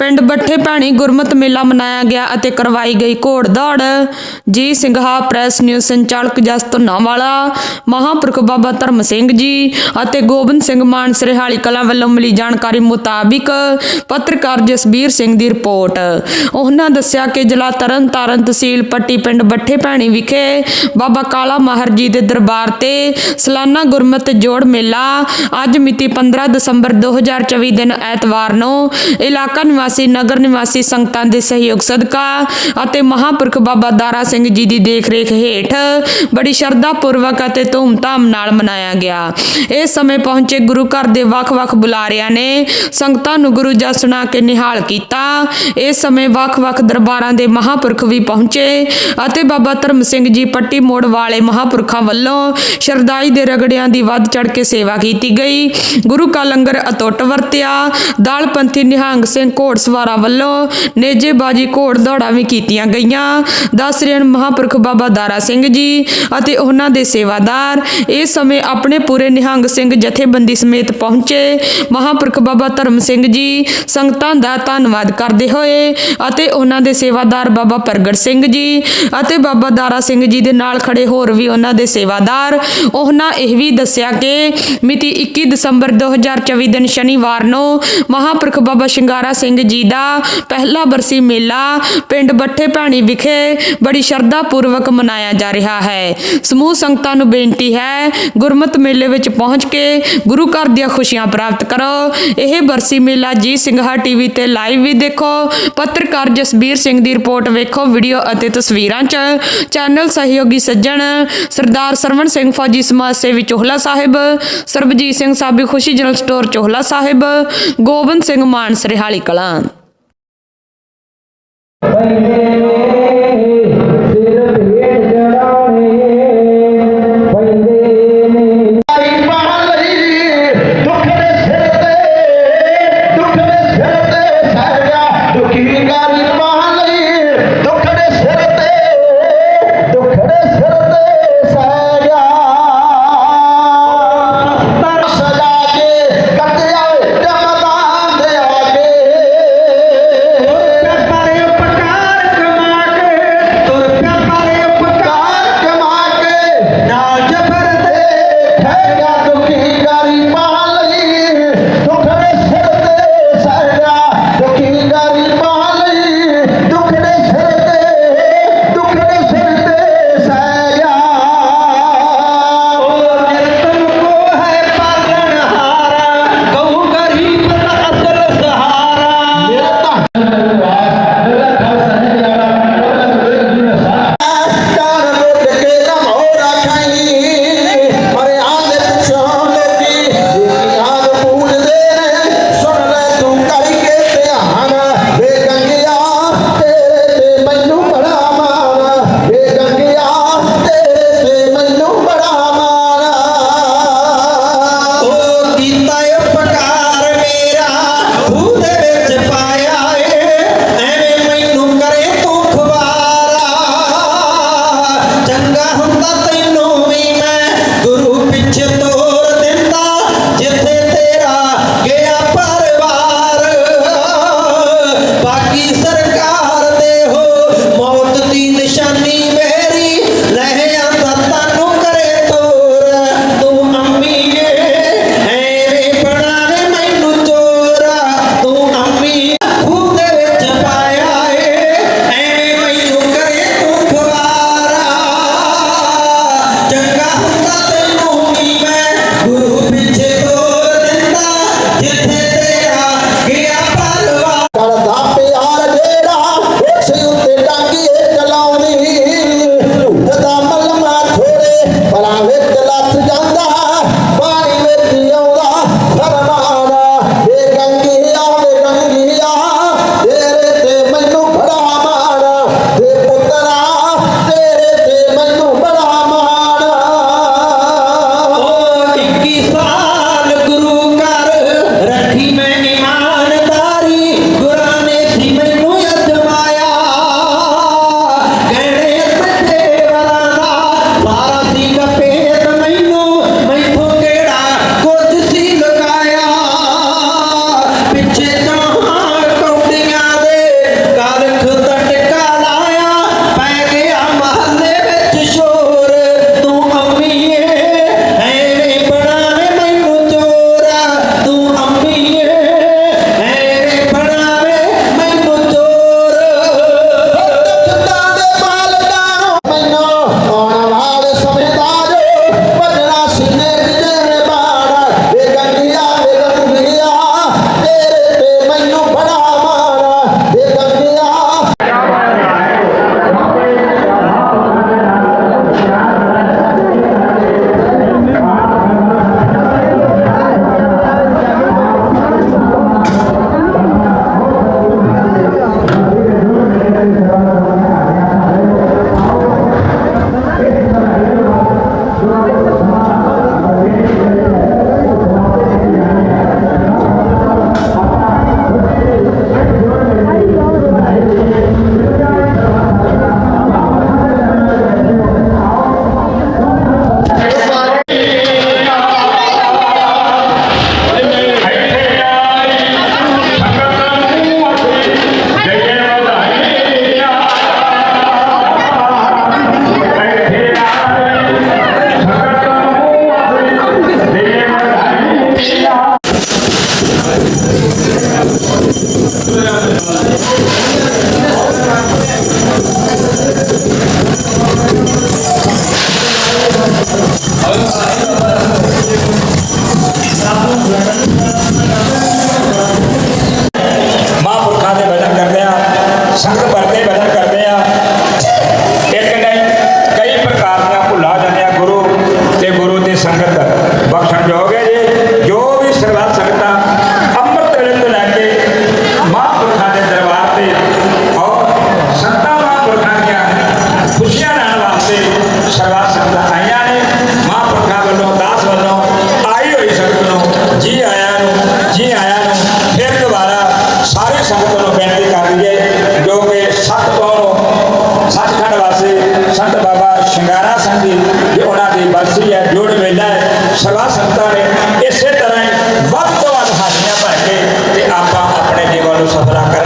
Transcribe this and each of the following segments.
ਪਿੰਡ ਬੱਠੇ ਭੈਣੀ ਗੁਰਮਤ ਮੇਲਾ ਮਨਾਇਆ ਗਿਆ ਅਤੇ ਕਰਵਾਈ ਗਈ ਘੋੜ ਦੌੜ। ਜੀ ਸਿੰਘਾ ਪ੍ਰੈਸ ਨਿਊਜ਼ ਸੰਚਾਲਕ ਜਸ ਧੁੰਨਾਵਾਲਾ ਮਹਾਂਪੁਰਖ ਬਾਬਾ ਧਰਮ ਸਿੰਘ ਜੀ ਅਤੇ ਗੋਬਿੰਦ ਸਿੰਘ ਮਾਨ ਸਰਹਾਲੀ ਕਲਾਂ ਵੱਲੋਂ ਮਿਲੀ ਜਾਣਕਾਰੀ ਮੁਤਾਬਿਕ ਪੱਤਰਕਾਰ ਜਸਬੀਰ ਸਿੰਘ ਦੀ ਰਿਪੋਰਟ। ਉਹਨਾਂ ਦੱਸਿਆ ਕਿ ਜ਼ਿਲ੍ਹਾ ਤਰਨ ਤਾਰਨ ਤਹਿਸੀਲ ਪੱਟੀ ਪਿੰਡ ਬੱਠੇ ਭੈਣੀ ਵਿਖੇ ਬਾਬਾ ਕਾਲਾ ਮਾਹਰ ਜੀ ਦੇ ਦਰਬਾਰ ਤੇ ਸਾਲਾਨਾ ਗੁਰਮਤਿ ਜੋੜ ਮੇਲਾ ਅੱਜ ਮਿਤੀ 15 ਦਸੰਬਰ 2024 ਦਿਨ ਐਤਵਾਰ ਨੂੰ ਇਲਾਕਾ ਨਿਵਾਸੀ ਨਗਰ ਨਿਵਾਸੀ ਸੰਗਤਾਂ ਦੇ ਸਹਿਯੋਗ ਸਦਕਾ ਅਤੇ ਮਹਾਂਪੁਰਖ ਬਾਬਾ ਦਾਰਾ ਸਿੰਘ ਜੀ ਦੀ ਦੇਖਰੇਖ ਹੇਠ ਬੜੀ ਸ਼ਰਧਾ ਪੂਰਵਕ ਅਤੇ ਧੂਮਧਾਮ ਨਾਲ ਮਨਾਇਆ ਗਿਆ। ਇਸ ਸਮੇਂ ਪਹੁੰਚੇ ਗੁਰੂ ਘਰ ਦੇ ਵੱਖ-ਵੱਖ ਬੁਲਾਰਿਆਂ ਨੇ ਸੰਗਤਾਂ ਨੂੰ ਗੁਰੂ ਜਸ ਸੁਣਾ ਕੇ ਨਿਹਾਲ ਕੀਤਾ। ਇਸ ਸਮੇਂ ਵੱਖ-ਵੱਖ ਦਰਬਾਰਾਂ ਦੇ ਮਹਾਂਪੁਰਖ ਵੀ ਪਹੁੰਚੇ ਅਤੇ ਬਾਬਾ ਧਰਮ ਸਿੰਘ ਜੀ ਪੱਟੀ ਮੋੜ ਵਾਲੇ ਮਹਾਂਪੁਰਖਾਂ ਵੱਲੋਂ ਸ਼ਰਦਾਈ ਦੇ ਰਗੜਿਆਂ ਦੀ ਵੱਧ ਚੜ ਕੇ ਸੇਵਾ ਕੀਤੀ ਗਈ। ਗੁਰੂ ਕਾ ਲੰਗਰ ਅਟੁੱਟ ਵਰਤਿਆ। ਦਾਲਪੰਥੀ ਨਿਹੰਗ ਸਿੰਘ ਘੋੜਸਵਾਰਾਂ ਵੱਲੋਂ ਨੇਜੇਬਾਜੀ ਘੋੜ ਦੌੜਾਂ ਵੀ ਕੀਤੀਆਂ ਗਈਆਂ। ਦਸ ਰੇਣ ਮਹਾਂਪੁਰਖ ਬਾਬਾ ਦਾਰਾ ਸਿੰਘ ਜੀ ਅਤੇ ਉਹਨਾਂ ਦੇ ਸੇਵਾਦਾਰ। ਇਸ ਸਮੇਂ ਆਪਣੇ ਪੂਰੇ ਨਿਹੰਗ ਸਿੰਘ ਜਥੇਬੰਦੀ ਸਮੇਤ ਪਹੁੰਚੇ। ਮਹਾਂਪੁਰਖ ਬਾਬਾ ਧਰਮ ਸਿੰਘ ਜੀ ਸੰਗਤਾਂ ਦਾ ਧੰਨਵਾਦ ਕਰਦੇ ਹੋਏ ਅਤੇ ਉਹਨਾਂ ਦੇ ਸੇਵਾਦਾਰ ਬਾਬਾ ਪ੍ਰਗਟ ਸਿੰਘ ਜੀ ਅਤੇ ਬਾਬਾ ਦਾਰਾ ਸਿੰਘ ਜੀ ਦੇ ਨਾਲ ਖੜੇ ਹੋਰ ਵੀ ਉਹਨਾਂ ਦੇ ਸੇਵਾਦਾਰ। ਉਹਨਾਂ ਇਹ ਵੀ ਦੱਸਿਆ ਕਿ ਮਿਤੀ 21 ਦਸੰਬਰ 2024 ਦਿਨ ਸ਼ਨੀਵਾਰ ਨੂੰ ਮਹਾਂਪੁਰਖ ਬਾਬਾ ਸ਼ਿੰਗਾਰਾ ਸਿੰਘ ਜੀ ਦਾ ਪਹਿਲਾ ਬਰਸੀ ਮੇਲਾ ਪਿੰਡ ਬੱਠੇ ਭੈਣੀ ਵਿਖੇ ਬੜੀ ਸ਼ਰਧਾ ਪੂਰਵਕ ਮਨਾਇਆ ਜਾ ਰਿਹਾ ਹੈ। ਸਮੂਹ ਸੰਗਤਾਂ ਨੂੰ ਬੇਨਤੀ ਹੈ, ਗੁਰਮਤ ਮੇਲੇ ਵਿੱਚ ਪਹੁੰਚ ਕੇ ਗੁਰੂ ਘਰ ਦੀਆਂ ਖੁਸ਼ੀਆਂ ਪ੍ਰਾਪਤ ਕਰੋ। ਇਹ ਬਰਸੀ ਮੇਲਾ ਜੀ ਸਿੰਘਾ ਟੀਵੀ ਤੇ ਲਾਈਵ ਵੀ ਦੇਖੋ। ਪੱਤਰਕਾਰ ਜਸਬੀਰ ਸਿੰਘ ਦੀ ਰਿਪੋਰਟ ਵੇਖੋ, ਵੀਡੀਓ ਅਤੇ ਤਸਵੀਰਾਂ 'ਚ ਚੈਨਲ ਸਹਿਯੋਗੀ ਸੱਜਣ ਸਰਦਾਰ ਸਰਵਣ ਸਿੰਘ ਫੌਜੀ ਸਮਾਜ ਸੇਵੀ Chohla Sahib, Sarabjit Singh Sabi Khushi general store Chohla Sahib, Gobind Singh Mansarhali Kalan. Amen. Shingara Singh ji ਉਹਨਾਂ ਦੀ ਬਰਸੀ ਹੈ, ਜੋੜ ਮੇਲਾ ਹੈ, ਸਭਾ ਸੰਗਤਾਂ ਨੇ ਇਸੇ ਤਰ੍ਹਾਂ ਹੀ ਵੱਧ ਤੋਂ ਵੱਧ ਹਾਜ਼ਰੀਆਂ ਭਰ ਕੇ ਤੇ ਆਪਾਂ ਆਪਣੇ ਜੀਵਨ ਨੂੰ ਸਫਲਾ ਕਰਨਾ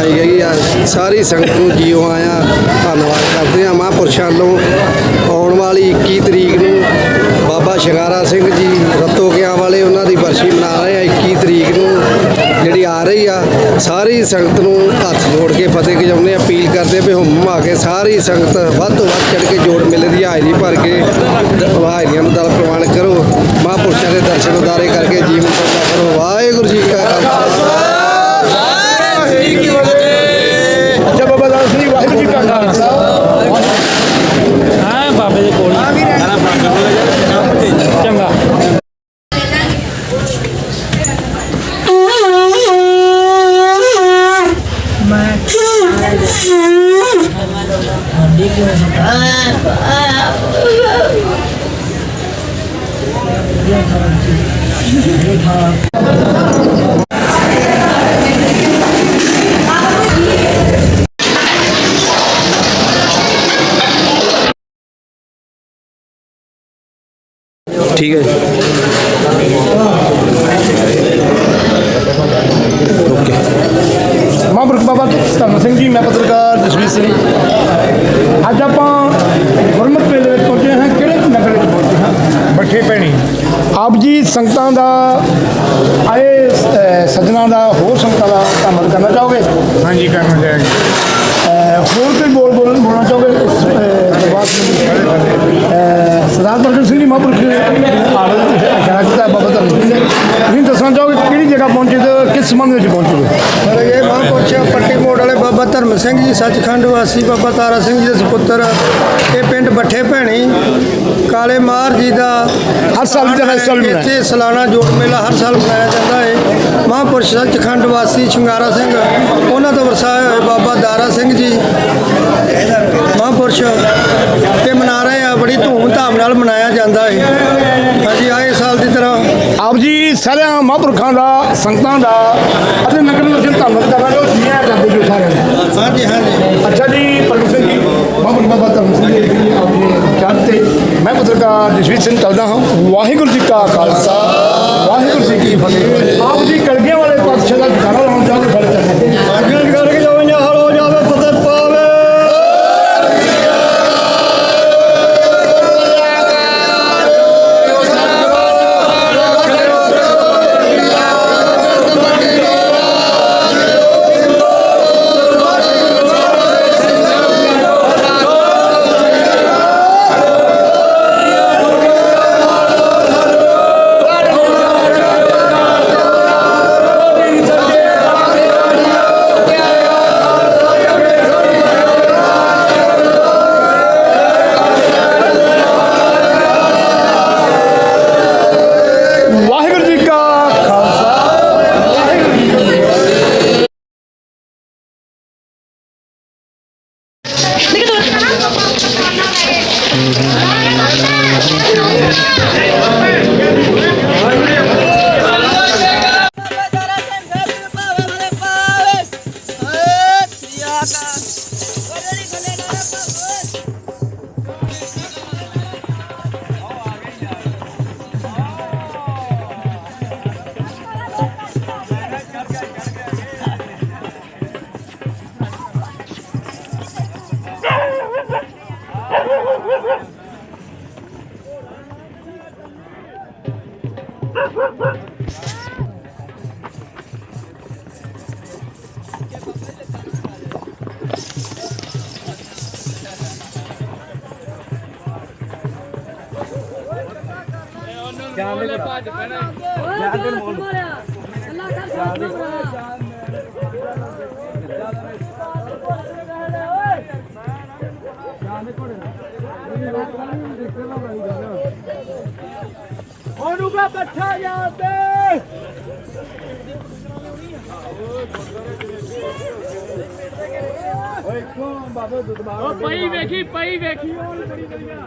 ਮਨਾਈ ਗਈ ਆ। ਸਾਰੀ ਸੰਗਤ ਨੂੰ ਜੀਓ ਆਇਆ। ਧੰਨਵਾਦ ਕਰਦੇ ਆ ਮਹਾਂਪੁਰਸ਼ਾਂ ਨੂੰ ਆਉਣ ਵਾਲੀ 21 ਤਰੀਕ ਨੂੰ ਬਾਬਾ ਸ਼ਿੰਗਾਰਾ ਸਿੰਘ ਜੀ ਰਤੋਕਿਆਂ ਵਾਲੇ ਉਹਨਾਂ ਦੀ ਬਰਛੀ ਮਨਾ ਰਹੇ ਆ। 21 ਤਰੀਕ ਨੂੰ ਜਿਹੜੀ ਆ ਰਹੀ ਆ, ਸਾਰੀ ਸੰਗਤ ਨੂੰ ਹੱਥ ਜੋੜ ਕੇ ਫਤਿਹ ਗਜਾਉਂਦੇ ਅਪੀਲ ਕਰਦੇ ਵੀ ਹੁਮ ਆ ਕੇ ਸਾਰੀ ਸੰਗਤ ਵੱਧ ਤੋਂ ਵੱਧ ਚੜ ਕੇ ਜੋੜ ਮੇਲੇ ਦੀ ਹਾਜ਼ਰੀ ਭਰ ਕੇ ਹਾਜ਼ਰੀਆਂ ਨੂੰ ਦਲ ਪ੍ਰਵਾਨ ਕਰੋ। ਮਹਾਂਪੁਰਸ਼ਾਂ ਦੇ ਦਰਸ਼ਨ ਉਦਾਰੇ ਕਰਕੇ ਜੀਵਨ ਸੌਦਾ ਕਰੋ। ਵਾਹਿਗੁਰੂ ਜੀ ਕਾ ਖਾਲਸਾ। ਠੀਕ ਹੈ ਮਹਾਂਪੁਰਖ ਬਾਬਾ ਧੰਨ ਸਿੰਘ ਜੀ ਮੈਂ ਪੱਤਰਕਾਰ ਜਸਵੀਰ ਸਿੰਘ। ਅੱਜ ਆਪਾਂ ਗੁਰਮਤਿ ਮੇਲੇ ਵਿੱਚ ਪਹੁੰਚੇ ਹਾਂ। ਕਿਹੜੇ ਨਗਰ ਵਿੱਚ ਪਹੁੰਚੇ ਹਾਂ? ਬੱਠੇ ਪੈਣੀ। ਆਪ ਜੀ ਸੰਗਤਾਂ ਦਾ ਆਏ ਸੱਜਣਾ ਦਾ ਹੋਰ ਸੰਗਤਾਂ ਦਾ ਧੰਨਵਾਦ ਕਰਨਾ ਚਾਹੋਗੇ? ਹਾਂਜੀ ਕਰਨਾ ਚਾਹਾਂਗੇ। ਹੋਰ ਕੋਈ ਬੋਲ ਬੋਲ ਬੋਲਣਾ ਚਾਹੋਗੇ ਇਸ ਅਹ, ਦਰਬਾਰ ਸੰਬੰਧੀ? ਅਹ, ਸਰਦਾਰ ਪ੍ਰਗਟ ਸਿੰਘ ਜੀ ਮਹਾਂਪੁਰਖ ਆਲੇ ਇਸ਼ਾਰਾ ਕੀਤਾ ਬਾਬਾ ਧੰਨ ਸਿੰਘ ਨੇ ਤੁਸੀਂ ਦੱਸਣਾ ਚਾਹੋਗੇ ਕਿਹੜੀ ਜਗ੍ਹਾ ਪਹੁੰਚੇ ਤੇ ਕਿਸ ਸੰਬੰਧ ਵਿੱਚ ਪਹੁੰਚੇ ਹੋ ਇਹ ਮਹਾਂਪੁਰਸ਼ ਪੱਟੀ ਮੋੜ ਵਾਲੇ ਬਾਬਾ ਧਰਮ ਸਿੰਘ ਜੀ ਸੱਚਖੰਡ ਵਾਸੀ ਬਾਬਾ ਤਾਰਾ ਸਿੰਘ ਜੀ ਦੇ ਸੁਪੁੱਤਰ। ਇਹ ਪਿੰਡ ਬੱਠੇ ਭੈਣੀ ਕਾਲੇ ਮਾਰ ਜੀ ਦਾ ਹਰ ਸਾਲ ਇਸ ਸਾਲ ਮਨਾਇਆ। ਇੱਥੇ ਸਾਲਾਨਾ ਜੋੜ ਮੇਲਾ ਹਰ ਸਾਲ ਮਨਾਇਆ ਜਾਂਦਾ ਹੈ ਮਹਾਂਪੁਰਸ਼ ਸੱਚਖੰਡ ਵਾਸੀ ਸ਼ਿੰਗਾਰਾ ਸਿੰਘ ਉਹਨਾਂ ਤੋਂ ਵਰਸਾਏ ਹੋਏ ਬਾਬਾ ਦਾਰਾ ਸਿੰਘ ਜੀ। ਮਹਾਂਪੁਰਸ਼ ਤੇ ਮਨਾ ਰਹੇ ਆ ਬੜੀ ਧੂਮ-ਧਾਮ ਨਾਲ ਮਨਾਇਆ ਜਾਂਦਾ ਹੈ ਹਾਂਜੀ ਆਏ ਆਪ ਜੀ ਸਾਰਿਆਂ ਮਹਾਂਪੁਰਖਾਂ ਦਾ ਸੰਗਤਾਂ ਦਾ ਅਤੇ ਨਗਰ ਨਿਵਾਸੀਆਂ ਦਾ ਧੰਨਵਾਦ ਕਰਨਾ ਜੋ ਜੀ ਆਇਆਂ ਕਰਦੇ ਜੋ ਸਾਰਿਆਂ ਨੂੰ ਹਾਂਜੀ ਹਾਂਜੀ ਅੱਛਾ ਜੀ ਪ੍ਰਗਟ ਸਿੰਘ ਜੀ ਮਹਾਂਪੁਰਖ ਬਾਬਾ ਧਰਮ ਸਿੰਘ ਜੀ ਦੀ ਆਪਣੀ ਚਾਹ ਤੇ ਮੈਂ ਪੱਤਰਕਾਰ ਜਸਵੀਰ ਸਿੰਘ ਚੱਲਦਾ ਹਾਂ। ਵਾਹਿਗੁਰੂ ਜੀ ਕਾ ਖਾਲਸਾ ਵਾਹਿਗੁਰੂ ਜੀ ਕੀ ਫਤਿਹ। ਆਪ ਜੀ ਕਲਗੀਆਂ ਵਾਲੇ ਪਾਤਸ਼ਾਹ ਦਾ ਗਾਣਾ ਲਾਉਣ ਫਿਰ ਚੱਲਦੇ ਅਗਨ বাবা। ਜਾਨ ਦੇ ਭੱਜ ਪੈਣਾ। ਜਾਨ ਦੇ ਮੋਲ ਅੱਲਾ ਕਰ ਸਾਥ ਨਾ ਉਹਨੂੰ ਕਾ ਬੱਠਾ ਜਾਂਦੇ ਓਏ ਕੋਣ ਬਾਬਾ ਦੁਦਮਾਰ ਉਹ ਪਈ ਵੇਖੀ ਪਈ ਵੇਖੀ ਉਹ ਬੜੀ ਬੜੀਆ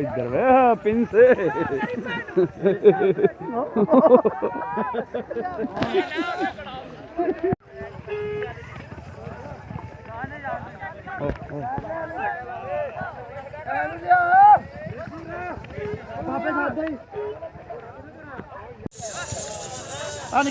इधर वे पिन से आने